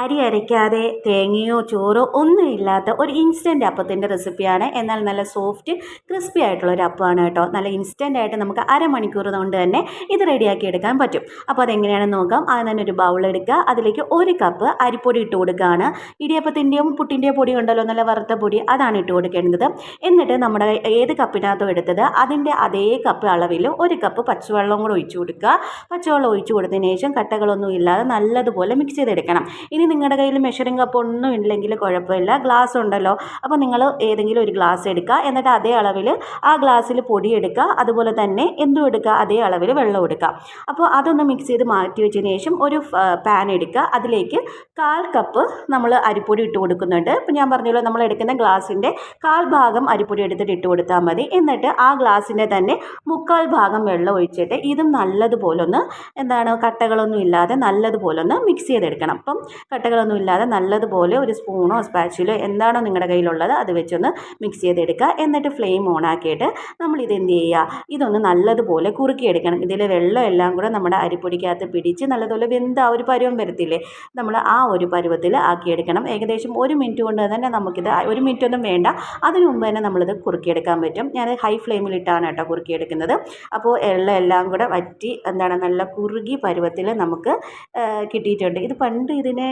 അരി അരയ്ക്കാതെ തേങ്ങയോ ചോറോ ഒന്നും ഇല്ലാത്ത ഒരു ഇൻസ്റ്റന്റ് അപ്പത്തിന്റെ റെസിപ്പിയാണ് എന്നാൽ നല്ല സോഫ്റ്റ് ക്രിസ്പി ആയിട്ടുള്ള ഒരു അപ്പമാണ് കേട്ടോ. നല്ല ഇൻസ്റ്റന്റ് ആയിട്ട് നമുക്ക് അരമണിക്കൂർ കൊണ്ട് തന്നെ ഇത് റെഡിയാക്കി എടുക്കാൻ പറ്റും. അപ്പോൾ അതെങ്ങനെയാണെന്ന് നോക്കാം. ആദ്യം തന്നെ ഒരു ബൗൾ എടുക്കുക. അതിലേക്ക് ഒരു കപ്പ് അരിപ്പൊടി ഇട്ട് കൊടുക്കുകയാണ്. ഇടിയപ്പത്തിന്റെയും പുട്ടിന്റെയും പൊടി ഉണ്ടല്ലോ നല്ല വറുത്ത പൊടി. അതാണ് ഇട്ട് കൊടുക്കേണ്ടത്. എന്നിട്ട് നമ്മുടെ ഏത് കപ്പിനകത്തോ എടുത്തത് അതിന്റെ അതേ കപ്പ് അളവിൽ ഒരു കപ്പ് പച്ചവെള്ളം കൂടെ ഒഴിച്ചു കൊടുക്കുക. പച്ചവെള്ളം ഒഴിച്ചു കൊടുത്തതിന് ശേഷം കട്ടകളൊന്നും ഇല്ലാതെ നല്ലതുപോലെ മിക്സ് ചെയ്തെടുക്കണം. ഇനി നിങ്ങളുടെ കയ്യിൽ മെഷറിംഗ് കപ്പ് ഒന്നും ഇല്ലെങ്കിൽ കുഴപ്പമില്ല. ഗ്ലാസ് ഉണ്ടല്ലോ. അപ്പോൾ നിങ്ങൾ ഏതെങ്കിലും ഒരു ഗ്ലാസ് എടുക്കുക. എന്നിട്ട് അതേ അളവിൽ ആ ഗ്ലാസ്സിൽ പൊടി എടുക്കുക. അതുപോലെ തന്നെ എന്തും എടുക്കുക. അതേ അളവിൽ വെള്ളം എടുക്കുക. അപ്പോൾ അതൊന്ന് മിക്സ് ചെയ്ത് മാറ്റി വെച്ചതിന് ശേഷം ഒരു പാൻ എടുക്കുക. അതിലേക്ക് കാൽ കപ്പ് നമ്മൾ അരിപ്പൊടി ഇട്ട് കൊടുക്കുന്നുണ്ട്. ഇപ്പോൾ ഞാൻ പറഞ്ഞല്ലോ നമ്മൾ എടുക്കുന്ന ഗ്ലാസിന്റെ കാൽ ഭാഗം അരിപ്പൊടി എടുത്തിട്ട് ഇട്ട് കൊടുത്താൽ മതി. എന്നിട്ട് ആ ഗ്ലാസിന്റെ തന്നെ മുക്കാൽ ഭാഗം വെള്ളം ഒഴിച്ചിട്ട് ഇതും നല്ലതുപോലെ ഒന്ന് എന്താണ് കട്ടകളൊന്നും ഇല്ലാതെ നല്ലതുപോലെ ഒന്ന് മിക്സ് ചെയ്തെടുക്കണം. അപ്പം കട്ടകളൊന്നും ഇല്ലാതെ നല്ലതുപോലെ ഒരു സ്പൂണോ സ്പാച്ചിലോ എന്താണോ നിങ്ങളുടെ കയ്യിലുള്ളത് അത് വെച്ചൊന്ന് മിക്സ് ചെയ്തെടുക്കുക. എന്നിട്ട് ഫ്ലെയിം ഓൺ ആക്കിയിട്ട് നമ്മൾ ഇത് എന്ത് ചെയ്യുക? ഇതൊന്ന് നല്ലതുപോലെ കുറുക്കിയെടുക്കണം. ഇതിൽ വെള്ളം എല്ലാം കൂടെ നമ്മുടെ അരിപ്പൊടിക്കകത്ത് പിടിച്ച് നല്ലതുപോലെ വെന്ത് ആ ഒരു പരുവം വരത്തില്ലേ? നമ്മൾ ആ ഒരു പരുവത്തിൽ ആക്കിയെടുക്കണം. ഏകദേശം ഒരു മിനിറ്റ് കൊണ്ട് തന്നെ നമുക്കിത് ഒരു മിനിറ്റ് ഒന്നും വേണ്ട. അതിനു മുമ്പ് തന്നെ നമ്മളിത് കുറുക്കിയെടുക്കാൻ പറ്റും. ഞാൻ ഹൈ ഫ്ലെയിമിലിട്ടാണ് കേട്ടോ കുറുക്കിയെടുക്കുന്നത്. അപ്പോൾ വെള്ളം എല്ലാം കൂടെ വറ്റി എന്താണ് നല്ല കുറുകി പരുവത്തിൽ നമുക്ക് കിട്ടിയിട്ടുണ്ട്. ഇത് പണ്ട് ഇതിനെ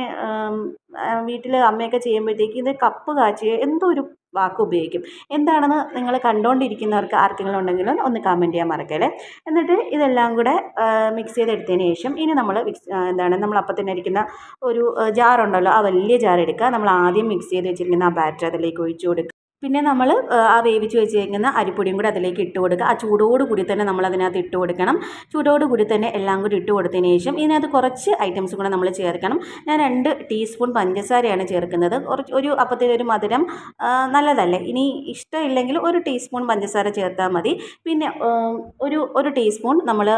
വീട്ടിൽ അമ്മയൊക്കെ ചെയ്യുമ്പോഴത്തേക്ക് ഇത് കപ്പ് കാച്ചി എന്തോ ഒരു വാക്ക് ഉപയോഗിക്കും? എന്താണെന്ന് നിങ്ങൾ കണ്ടുകൊണ്ടിരിക്കുന്നവർക്ക് ആർക്കെങ്കിലും ഉണ്ടെങ്കിലും ഒന്ന് കമന്റ് ചെയ്യാൻ മറക്കല്ലേ? എന്നിട്ട് ഇതെല്ലാം കൂടെ മിക്സ് ചെയ്തെടുത്തതിന് ശേഷം ഇനി നമ്മൾ എന്താണ് നമ്മൾ അപ്പം തന്നെ ഇരിക്കുന്ന ഒരു ജാറുണ്ടല്ലോ ആ വലിയ ജാർ എടുക്കുക. നമ്മൾ ആദ്യം മിക്സ് ചെയ്ത് വെച്ചിരിക്കുന്ന ആ ബാറ്റർ അതിലേക്ക് ഒഴിച്ചു കൊടുക്കുക. പിന്നെ നമ്മൾ ആ വേവിച്ച് വെച്ചേക്കുന്ന അരിപ്പൊടിയും കൂടി അതിലേക്ക് ഇട്ട് കൊടുക്കുക. ആ ചൂടോട് കൂടി തന്നെ നമ്മൾ അതിനകത്ത് ഇട്ട് കൊടുക്കണം. ചൂടോട് കൂടി തന്നെ എല്ലാം കൂടി ഇട്ട് കൊടുത്തതിന് ശേഷം ഇതിനകത്ത് കുറച്ച് ഐറ്റംസ് കൂടെ നമ്മൾ ചേർക്കണം. ഞാൻ രണ്ട് ടീസ്പൂൺ പഞ്ചസാരയാണ് ചേർക്കുന്നത്. കുറച്ച് ഒരു അപ്പത്തിൽ ഒരു മധുരം നല്ലതല്ലേ? ഇനി ഇഷ്ടമില്ലെങ്കിൽ ഒരു ടീസ്പൂൺ പഞ്ചസാര ചേർത്താൽ മതി. പിന്നെ ഒരു ഒരു ടീസ്പൂൺ നമ്മൾ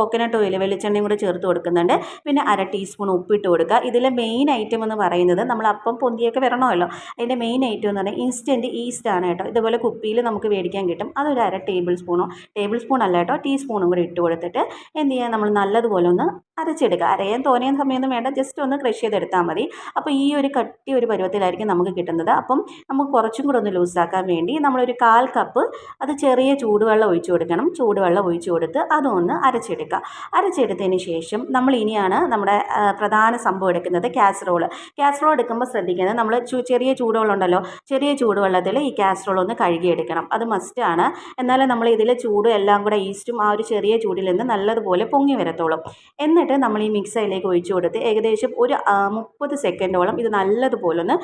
കോക്കനട്ട് ഓയിൽ വെളിച്ചെണ്ണയും കൂടെ ചേർത്ത് കൊടുക്കുന്നുണ്ട്. പിന്നെ അര ടീസ്പൂൺ ഉപ്പിട്ട് കൊടുക്കുക. ഇതിലെ മെയിൻ ഐറ്റം എന്ന് പറയുന്നത് നമ്മൾ അപ്പം പൊന്തിയൊക്കെ വരണമല്ലോ. അതിന്റെ മെയിൻ ഐറ്റം എന്ന് പറഞ്ഞാൽ ഇൻസ്റ്റന്റ് ഈ ആണ് കേട്ടോ. ഇതുപോലെ കുപ്പിയിൽ നമുക്ക് മേടിക്കാൻ കിട്ടും. അതൊരു അര ടേബിൾ സ്പൂണോ ടേബിൾ സ്പൂൺ അല്ല കേട്ടോ. ടീസ്പൂണും കൂടി ഇട്ട് കൊടുത്തിട്ട് എന്ത് ചെയ്യുക നമ്മൾ നല്ലതുപോലെ ഒന്ന് അരച്ചെടുക്കുക. അരയാൻ തോന്നിയ സമയമൊന്നും വേണ്ട. ജസ്റ്റ് ഒന്ന് ക്രഷ് ചെയ്തെടുത്താൽ മതി. അപ്പോൾ ഈ ഒരു കട്ടി ഒരു പരുവത്തിലായിരിക്കും നമുക്ക് കിട്ടുന്നത്. അപ്പം നമുക്ക് കുറച്ചും കൂടെ ഒന്ന് ലൂസാക്കാൻ വേണ്ടി നമ്മളൊരു കാൽ കപ്പ് അത് ചെറിയ ചൂടുവെള്ളം ഒഴിച്ചു കൊടുക്കണം. ചൂടുവെള്ളം ഒഴിച്ചു കൊടുത്ത് അതൊന്ന് അരച്ചെടുക്കുക. അരച്ചെടുത്തതിന് ശേഷം നമ്മൾ ഇനിയാണ് നമ്മുടെ പ്രധാന സംഭവം എടുക്കുന്നത് കാസറോൾ കാസറോൾ എടുക്കുമ്പോൾ ശ്രദ്ധിക്കുന്നത് നമ്മൾ ചെറിയ ചൂടുവെള്ളം ഉണ്ടല്ലോ. ചെറിയ ചൂടുവെള്ളത്തിൽ ഈ കാസറോൾ ഒന്ന് കഴുകിയെടുക്കണം. അത് മസ്റ്റ് ആണ്. എന്നാലേ നമ്മൾ ഇതിലെ ചൂടും എല്ലാം കൂടെ ഈസ്റ്റും ആ ഒരു ചെറിയ ചൂടിൽ നിന്ന് നല്ലതുപോലെ പൊങ്ങി വരത്തുള്ളൂ. എന്നിട്ട് നമ്മൾ ഈ മിക്സിയിലേക്ക് ഒഴിച്ചു കൊടുത്ത് ഏകദേശം ഒരു മുപ്പത് സെക്കൻഡോളം ഇത് നല്ലതുപോലെ ഒന്ന്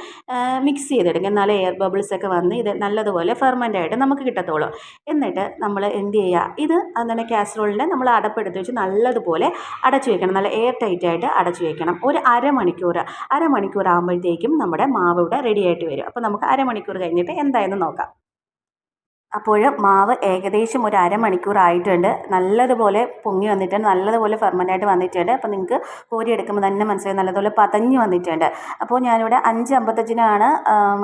മിക്സ് ചെയ്തെടുക്കുക. എന്നാലേ എയർ ബബിൾസ് ഒക്കെ വന്ന് ഇത് നല്ലതുപോലെ ഫെർമന്റ് ആയിട്ട് നമുക്ക് കിട്ടത്തുള്ളൂ. എന്നിട്ട് നമ്മൾ എന്ത് ചെയ്യുക? ഇത് എന്താണ് കാസറോളിന്റെ നമ്മൾ അടപ്പെടുത്ത് വെച്ച് നല്ലതുപോലെ അടച്ചു വയ്ക്കണം നല്ല എയർ ടൈറ്റ് ആയിട്ട് അടച്ചു വയ്ക്കണം ഒരു അരമണിക്കൂർ അരമണിക്കൂർ ആകുമ്പോഴത്തേക്കും നമ്മുടെ മാവ് ഇവിടെ റെഡി ആയിട്ട് വരും. അപ്പോൾ നമുക്ക് അരമണിക്കൂർ കഴിഞ്ഞിട്ട് എന്തായെന്ന് നോക്കാം. അപ്പോൾ മാവ് ഏകദേശം ഒരു അരമണിക്കൂർ ആയിട്ടുണ്ട്. നല്ലതുപോലെ പൊങ്ങി വന്നിട്ടുണ്ട്. നല്ലതുപോലെ ഫെർമന്റായിട്ട് വന്നിട്ടുണ്ട്. അപ്പോൾ നിങ്ങൾക്ക് കോരി എടുക്കുമ്പോൾ തന്നെ മനസ്സിലായി നല്ലതുപോലെ പതഞ്ഞ് വന്നിട്ടുണ്ട്. അപ്പോൾ ഞാനിവിടെ അഞ്ച് അമ്പത്തഞ്ചിനാണ്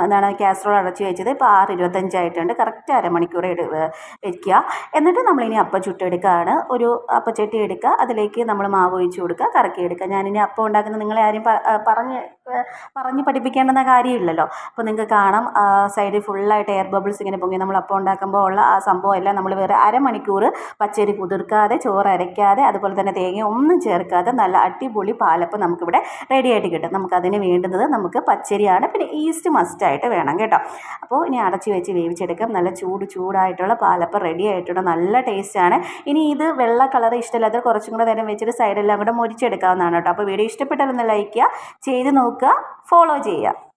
എന്താണ് കാസറോൾ അടച്ച് വെച്ചത്. ഇപ്പോൾ ആറ് ഇരുപത്തഞ്ചായിട്ടുണ്ട് കറക്റ്റ് അരമണിക്കൂർ എടു വയ്ക്കുക എന്നിട്ട് നമ്മളിനി അപ്പം ചുട്ടെടുക്കുകയാണ്. ഒരു അപ്പച്ചട്ടി എടുക്കുക. അതിലേക്ക് നമ്മൾ മാവ് ഒഴിച്ച് കൊടുക്കുക. കറക്കി എടുക്കുക. ഞാനിനി അപ്പം ഉണ്ടാക്കുന്ന നിങ്ങളെ ആരും പറഞ്ഞ് പറഞ്ഞ് പഠിപ്പിക്കേണ്ടെന്ന കാര്യമില്ലല്ലോ. അപ്പോൾ നിങ്ങൾക്ക് കാണാം. സൈഡിൽ ഫുള്ളായിട്ട് എയർ ബബിൾസ് ഇങ്ങനെ പൊങ്ങി നമ്മൾ അപ്പം ഉണ്ടാക്കുമ്പോൾ ഉള്ള ആ സംഭവം എല്ലാം നമ്മൾ വേറെ അരമണിക്കൂർ പച്ചരി കുതിർക്കാതെ ചോറ് അരയ്ക്കാതെ അതുപോലെ തന്നെ തേങ്ങ ഒന്നും ചേർക്കാതെ നല്ല അടിപൊളി പാലപ്പം നമുക്കിവിടെ റെഡി ആയിട്ട് കിട്ടും. നമുക്കതിന് വേണ്ടുന്നത് നമുക്ക് പച്ചരിയാണ്. പിന്നെ ഈസ്റ്റ് മസ്റ്റായിട്ട് വേണം കേട്ടോ. അപ്പോൾ ഇനി അടച്ച് വെച്ച് വേവിച്ചെടുക്കാം. നല്ല ചൂട് ചൂടായിട്ടുള്ള പാലപ്പം റെഡി ആയിട്ടുണ്ട് നല്ല ടേസ്റ്റാണ് ഇനി ഇത് വെള്ള കളർ ഇഷ്ടമില്ലാത്ത കുറച്ചും കൂടെ നേരം വെച്ചിട്ട് സൈഡെല്ലാം കൂടെ മുരിച്ചെടുക്കാവുന്നതാണ് കേട്ടോ. അപ്പോൾ വീഡിയോ ഇഷ്ടപ്പെട്ടാലൊന്ന് ലൈക്ക് ചെയ്യുക ചെയ്ത് നോക്കുക ഫോളോ ചെയ്യുക.